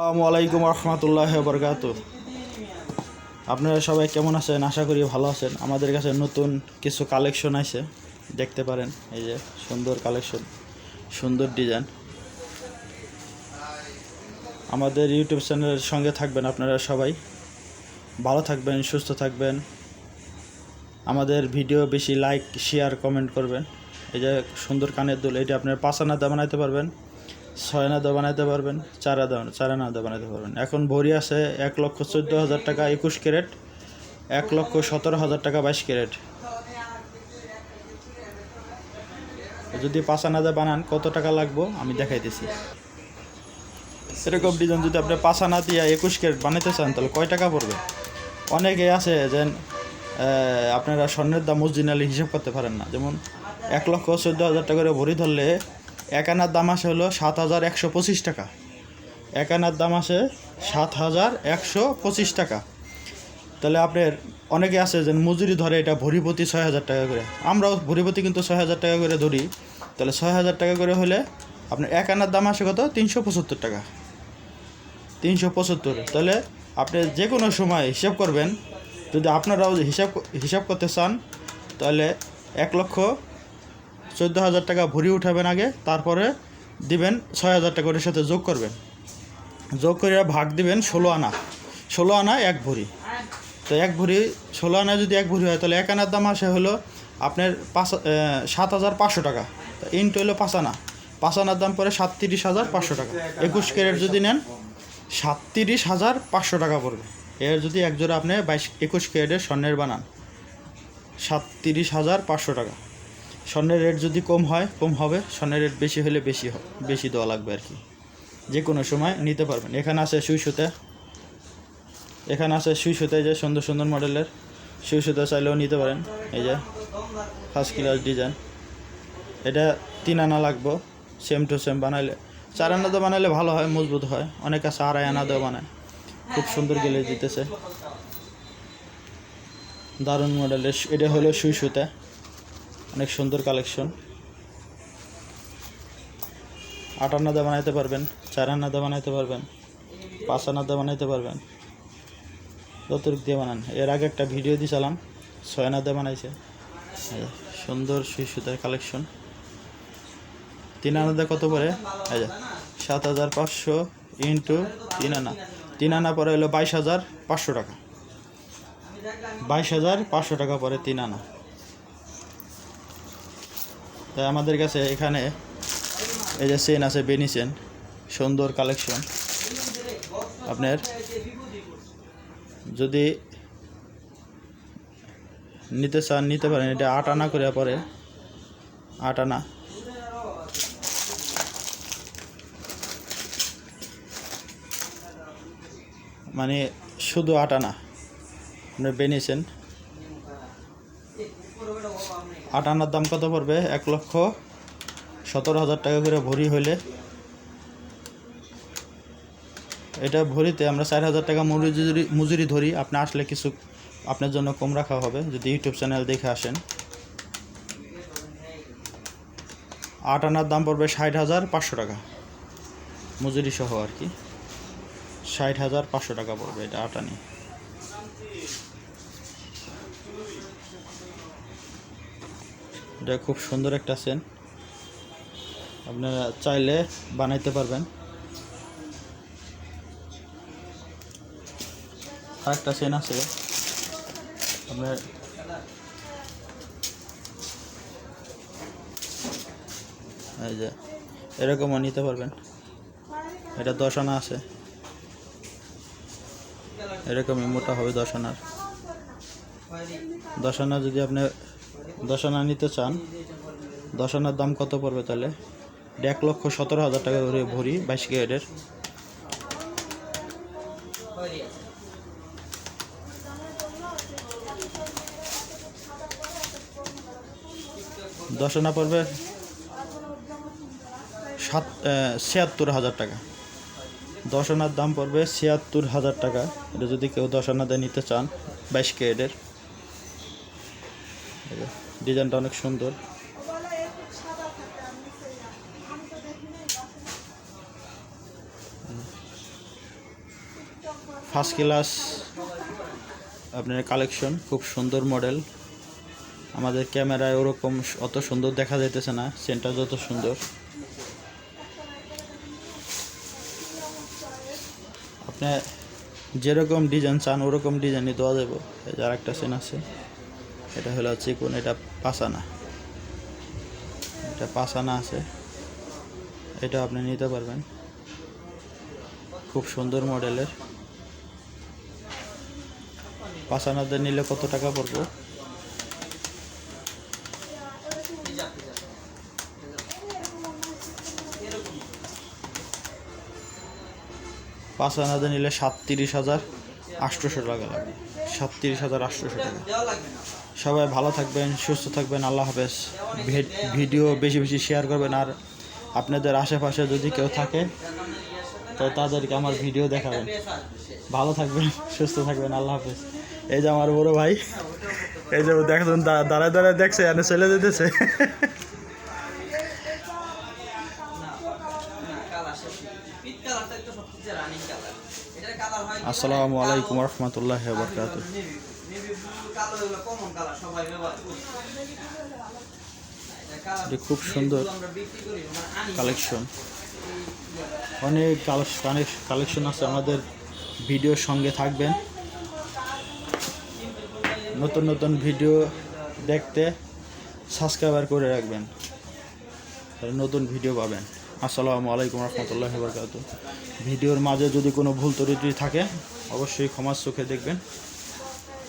আসসালামু আলাইকুম রহমতুল্লাহ বরকাত আপনারা সবাই কেমন আছেন? আশা করি ভালো আছেন। আমাদের কাছে নতুন কিছু কালেকশন আছে। দেখতে পারেন, এই যে সুন্দর কালেকশন সুন্দর ডিজাইন আমাদের ইউটিউব চ্যানেলের সঙ্গে থাকবেন আপনারা সবাই। ভালো থাকবেন, সুস্থ থাকবেন। আমাদের ভিডিও বেশি লাইক শেয়ার কমেন্ট করবেন। এই যে সুন্দর কানের দুল, এটা আপনার পাঁচ আনাদা বানাইতে পারবেন। ছয় আনাদা বানাইতে পারবেন, চার আদা চার আনাদা বানাইতে পারবেন। এখন ভরি আছে এক লক্ষ চোদ্দ হাজার টাকা একুশ ক্যারেট, এক লক্ষ সতেরো হাজার টাকা বাইশ ক্যারেট। যদি পাঁচ আনাদা বানান কত টাকা লাগবো? আমি দেখাইতেছি। এরকম ডিজাইন যদি আপনি পাঁচ আনা দিয়ে একুশ ক্যারেট বানাইতে চান, তাহলে কয় টাকা পড়বে? অনেকে আছে যে আপনারা স্বর্ণের দাম মসজিনালি হিসাব করতে পারেন না। যেমন এক লক্ষ চোদ্দ হাজার টাকা করে ভরি ধরলে এক আনার দাম আসে হলো সাত হাজার একশো পঁচিশ টাকা। এক আনার দাম আসে সাত হাজার একশো পঁচিশ টাকা। তাহলে আপনার অনেকে আছে যে মজুরি ধরে এটা ভরিপতি ছয় হাজার টাকা করে। আমরাও ভরিপতি কিন্তু ছয় হাজার টাকা করে ধরি। তাহলে ছয় হাজার টাকা করে হলে আপনার এক আনার দাম আসে কত? তিনশো পঁচাত্তর টাকা। তিনশো পঁচাত্তর। তাহলে আপনি যে কোনো সময় হিসাব করবেন। যদি আপনারাও হিসাব হিসাব করতে চান, তাহলে এক লক্ষ চোদ্দ হাজার টাকা ভরি উঠাবেন আগে, তারপরে দিবেন ছয় হাজার টাকা ওটার সাথে যোগ করবেন। যোগ করে ভাগ দিবেন ষোলো আনা। ষোলো আনা এক ভরি। তো এক ভরি, ষোলো আনা যদি এক ভরি হয়, তাহলে এক আনার দাম আসে হলো আপনার পাঁচ সাত হাজার পাঁচশো টাকা। তো ইন্টু হলো পাঁচ আনা। পাঁচ আনার দাম পরে সাতত্রিশ হাজার পাঁচশো টাকা। একুশ ক্যারেট যদি নেন, সাতত্রিশ হাজার পাঁচশো টাকা পড়বে। এর যদি একজোড়া আপনি বাইশ, একুশ ক্যারেটের স্বর্ণের বানান, সাতত্রিশ হাজার পাঁচশো টাকা। স্বর্ণের রেট যদি কম হয়, কম হবে, স্বর্ণের রেট বেশি হলে বেশি বেশি দেওয়া লাগবে আর কি। যে কোনো সময় নিতে পারবেন। এখানে আছে সুই সুতা এখানে আছে সুই সুতা যে সুন্দর সুন্দর মডেলের সুই সুতা চাইলেও নিতে পারেন। এই যে ফার্স্ট ক্লাস ডিজাইন এটা তিন আনা লাগবো। সেম টু সেম বানাইলে চার আনা দিয়ে বানাইলে ভালো হয়, মজবুত হয়। অনেক আছে, আড়াই আনা দিয়ে বানায়। খুব সুন্দর গেলে দিতেছে। দারুণ মডেলের এটা হলো সুই সুতা অনেক সুন্দর কালেকশন। আট আনাদা বানাইতে পারবেন, চার আনাদা বানাইতে পারবেন, পাঁচ আনাদা বানাইতে পারবেন। যতটুক দিয়ে বানান। এর আগে একটা ভিডিও দিয়েছিলাম ছয় আনাদা বানাইছে সুন্দর সুই সুতার কালেকশন। তিন আনাদা কত পরে যে, সাত হাজার পাঁচশো ইন্টু তিন আনা। তিন আনা পরে হলো বাইশ হাজার পাঁচশো টাকা। বাইশ হাজার পাঁচশো টাকা পরে তিন আনা। তাই আমাদের কাছে এখানে এই যে চেন আছে বেনি চেন সুন্দর কালেকশন আপনার যদি নিতে চান, নিতে পারেন। এটা আট আনা করে পরে। আট আনা। মানে শুধু আট আনা। আপনার বেনিছেন আট আনার দাম কত পড়বে? এক লক্ষ সতেরো হাজার টাকা করে ভরি হইলে। এটা ভরিতে আমরা চার হাজার টাকা মজুরি মজুরি ধরি। আপনি আসলে কিছু আপনার জন্য কম রাখা হবে, যদি ইউটিউব চ্যানেল দেখে আসেন। আট আনার দাম পড়বে ষাট হাজার পাঁচশো টাকা। মজুরি সহ আর কি। ষাট হাজার পাঁচশো টাকা পড়বে এটা আট এটা খুব সুন্দর একটা সেন। আপনারা চাইলে বানাইতে পারবেন। আরেকটা সেন আছে। আপনার এই যে, এরকমও নিতে পারবেন। এটা দশ আনা আছে। এরকমই মোটা হবে দশ আনার। দশ আনা যদি আপনি দশ আনা নিতে চান দশ আনার দাম কত পড়বে তাহলে? এক লক্ষ সতেরো হাজার টাকা করে ভরি, বাইশ ক্যারেটের। দশ আনা পড়বে সাত ছিয়াত্তর হাজার টাকা। দশ আনার দাম পড়বে ছিয়াত্তর হাজার টাকা। এটা যদি কেউ দশ আনা দিয়ে নিতে চান, বাইশ ক্যারেটের। ডিজাইনটা অনেক সুন্দর। ফার্স্ট ক্লাস আপনার কালেকশন খুব সুন্দর মডেল আমাদের ক্যামেরায় ওরকম অত সুন্দর দেখা যাইতেছে না সেন্টার যত সুন্দর। আপনি যেরকম ডিজাইন চান, ওরকম ডিজাইনই দেওয়া যাবে এই যে আরেকটা সেন আছে। এটা হলো চিকুন এটা পাসানা। এটা পাসানা আছে। এটা আপনি নিতে পারবেন। খুব সুন্দর মডেলের। পাসানাতে নিলে কত টাকা পড়বে? পাসানাতে নিলে সাতত্রিশ হাজার আটশোশো টাকা লাগবে সাতত্রিশ হাজার আটশোশো টাকা। সবাই ভালো থাকবেন, সুস্থ থাকবেন, আল্লাহ হাফেজ। ভিডিও বেশি বেশি শেয়ার করবেন, আর আপনাদের আশেপাশে যদি কেউ থাকে, তো তাদেরকে আমার ভিডিও দেখাবেন। ভালো থাকবেন, সুস্থ থাকবেন, আল্লাহ হাফেজ। এই যে আমার বড় ভাই, এই যে দেখুন দাঁড়ায় দাঁড়ায় দেখছে, এনে চলে যেতেছে। আসসালামু আলাইকুম রহমতুল্লাহ বরকাত খুব সুন্দর কালেকশন অনেক কালেকশন আছে আমাদের ভিডিওর সঙ্গে থাকবেন। নতুন নতুন ভিডিও দেখতে সাবস্ক্রাইবার করে রাখবেন। তাহলে নতুন ভিডিও পাবেন। আসসালামু আলাইকুম রহমতুল্লাহ বরকাত ভিডিওর মাঝে যদি কোনো ভুল ত্রুটি থাকে অবশ্যই ক্ষমার চোখে দেখবেন।